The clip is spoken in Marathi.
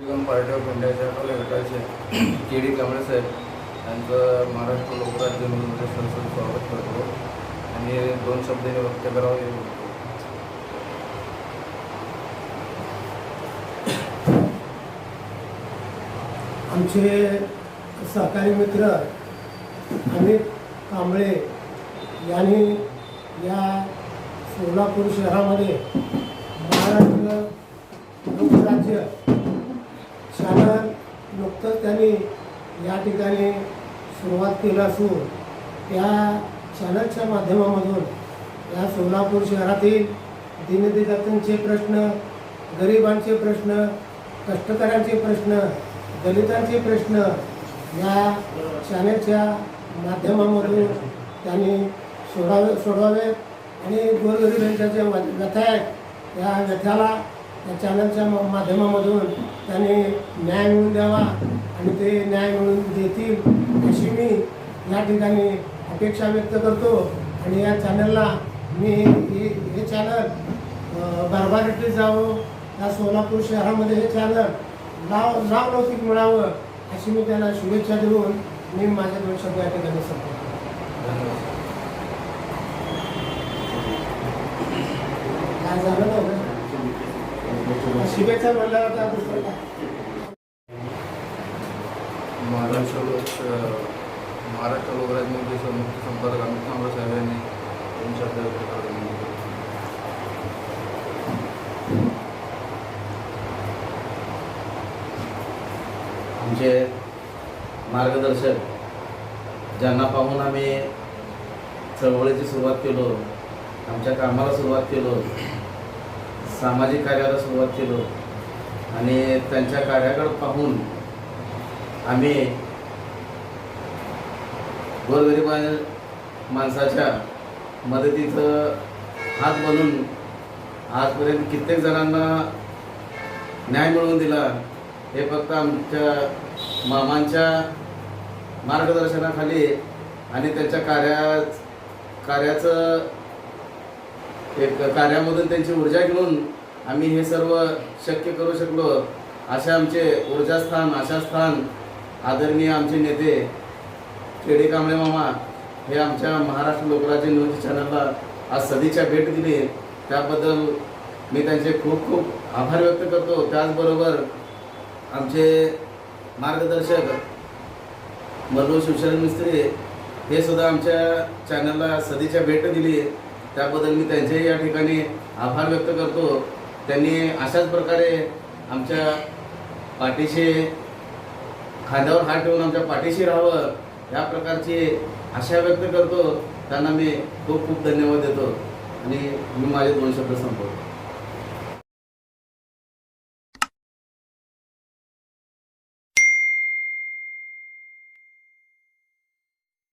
निगम पार्टी ऑफ इंडियाच्या गटाचे के डी कांबळे साहेब यांचं महाराष्ट्र लोकराज्य न्यूजमध्ये संसद स्वागत करतो. आणि दोन शब्दांनी वक्तव्य करावं हे बोलतो. आमचे सहकारी मित्र अमित कांबळे यांनी या सोलापूर शहरामध्ये महाराष्ट्र लोकराज्य त्यांना नुकतंच त्यांनी या ठिकाणी सुरुवात केली असून त्या चॅनलच्या माध्यमामधून या सोलापूर शहरातील दीनदिगतांचे प्रश्न गरिबांचे प्रश्न कष्टकऱ्यांचे प्रश्न दलितांचे प्रश्न या चॅनलच्या माध्यमामधून त्यांनी सोडावे सोडवावेत. आणि गोरगरिबांच्या ज्या व्यथा आहेत त्या व्यथाला या चॅनलच्या माध्यमामधून त्यांनी न्याय मिळवून द्यावा आणि ते न्याय मिळवून देतील अशी मी या ठिकाणी अपेक्षा व्यक्त करतो. आणि या चॅनलला मी हे हे चॅनल भरभराटीत जावं या सोलापूर शहरामध्ये हे चॅनल नाव नावलौकिक मिळावं अशी मी त्यांना शुभेच्छा देऊन मी माझे दोन शब्द या ठिकाणी धन्यवाद. काय झालं नव्हतं शुभेच्छा म्हणल्यावर आता महाराष्ट्र लोक महाराष्ट्र मुख्य संपादक अमित कांबळे साहेब यांनी दोन शब्द आमचे मार्गदर्शक ज्यांना पाहून आम्ही चळवळीची सुरुवात केलो आमच्या कामाला सुरुवात केलो सामाजिक कार्याला सुरुवात केलो आणि त्यांच्या कार्याकडे पाहून आम्ही गोरगरिबा माणसाच्या मदतीचं हात बनून आजपर्यंत कित्येक जणांना न्याय मिळवून दिला. हे फक्त आमच्या मामांच्या मार्गदर्शनाखाली आणि त्यांच्या कार्या कार्याचं एक कार्यामधून त्यांची ऊर्जा घेऊन आम्ही हे सर्व शक्य करू शकलो. असे आमचे ऊर्जास्थान आशास्थान आदरणीय आमचे नेते केडी कांबळे मामा हे आमच्या महाराष्ट्र लोकराज्य न्यूज चॅनलला आज सदिच्छा भेट दिली. त्याबद्दल मी त्यांचे खूप खूप आभार व्यक्त करतो. त्याचबरोबर आमचे मार्गदर्शक मनोज शिवशरण मिस्त्री हे सुद्धा आमच्या चॅनलला सदिच्छा भेट दिली. त्याबद्दल मी त्यांचेही या ठिकाणी आभार व्यक्त करतो. त्यांनी अशाच प्रकारे आमच्या पाठीशी खांद्यावर हात ठेवून आमच्या पाठीशी राहावं या प्रकारची आशा व्यक्त करतो. त्यांना मी खूप खूप धन्यवाद देतो. आणि मी माझे दोन शब्द संपवतो.